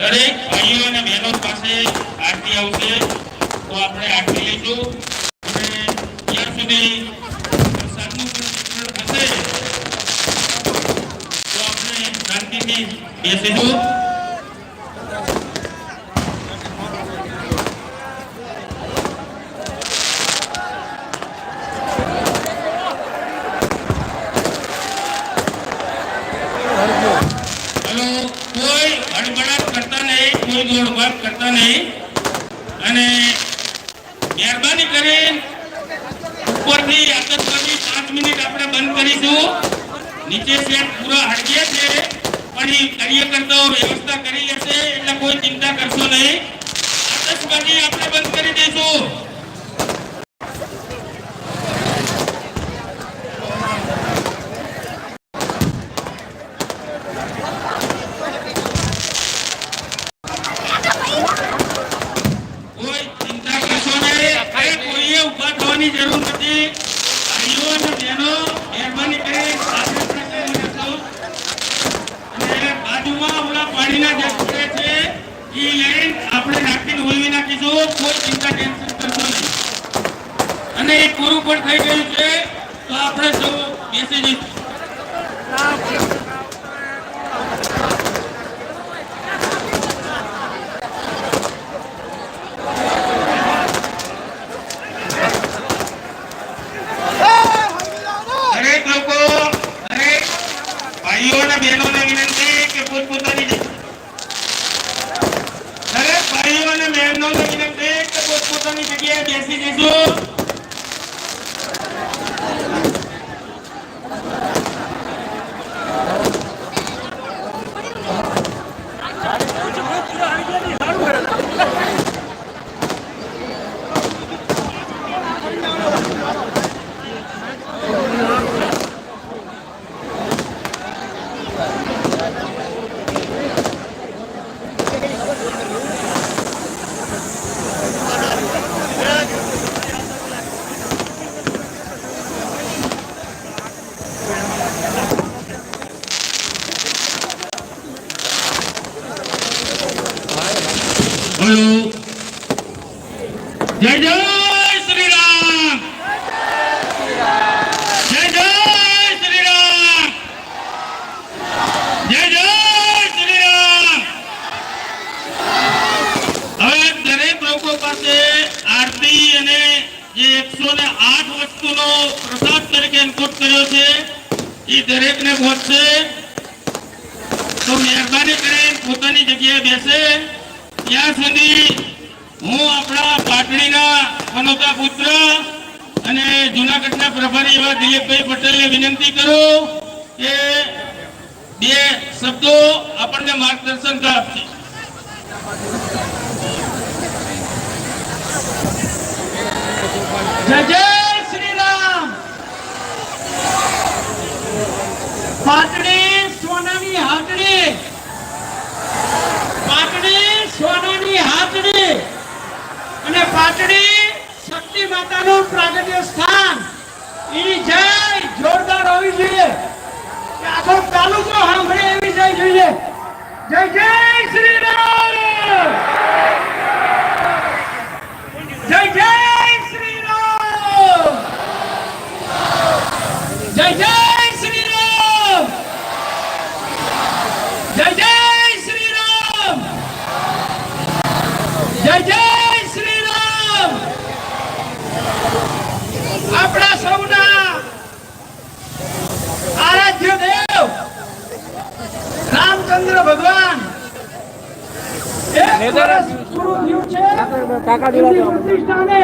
દરેક ભાઈઓ અને બહેનો પાસે આરતી આવશે, તો આપણે આરતી લઈશું. અને ત્યાં સુધી તો આપણે શાંતિથી બેસીશું. કોઈ હડબડાટ કોઈ દોડભાગ કરતા નહીં. અને મહેરબાની કરી ઉપરથી આતંકવાદી પાંચ મિનિટ આપણે બંધ કરીશું. નીચે સેટ પૂરા હટકે છે, પણ એ કાર્યકર્તાઓ વ્યવસ્થા કરી લેશે, એટલે કોઈ ચિંતા કરશો નહીં. આતંકવાદી આપણે બંધ કરી દઈશું કોઈ ચિંતા કરશો નહીં કઈ કોઈએ થવાની જરૂર નથી અને બહેનો, મહેરબાની કરી. અને બાજુમાં ઓલા પાણીના જે સ્પ્રે છે, એ લઈને આપણે નાખીને ઓલવી નાખીશું. કોઈ ચિંતા ટેન્શન કરશો અને એ પૂરું પણ થઈ ગયું છે, તો આપણે સૌ બેસી જઈશું દરેક લોકો દરેક ભાઈઓ અને બહેનોને વિનંતી કે પોતપોતાની જગ્યા- દરેક ભાઈઓ અને બહેનોને વિનંતી કે પોતપોતાની જગ્યાએ બેસી જઈશું બોલો જય જય શ્રી રામ જય જય શ્રી રામ જય જય શ્રી રામ હવે દરેક લોકો પાસે આરતી અને જે એકસો ને આઠ વસ્તુનો પ્રસાદ તરીકે ઇનપુટ કર્યો છે. એ દરેકને તો મહેરબાની કરીને પોતાની જગ્યાએ બેસે. ત્યાં સુધી હું આપણા પાટણીના મનોતા પુત્ર અને જુનાગઢના પ્રભારી એવા દિલીપભાઈ પટેલને વિનંતી કરું કે બે શબ્દો આપણને માર્ગદર્શન આપશે જય શ્રી રામ પાટડી સોનાની હાટડી. પાટડી સોનાની હાટડી. અને પાટડી શક્તિ માતાનું પ્રાગટ્ય સ્થાન. એની જય જોરદાર હોવી જોઈએ. આખો તાલુકો સાંભળે એવી જય જોઈએ. જય જય શ્રી રામ જય જય શ્રી રામ જય જય શ્રી રામ જય જય શ્રી રામ જય જય શ્રી રામ આપણા સૌના આરાધ્ય દેવ રામચંદ્ર ભગવાન એક વર્ષ પૂરું થયું છે. પ્રતિષ્ઠાને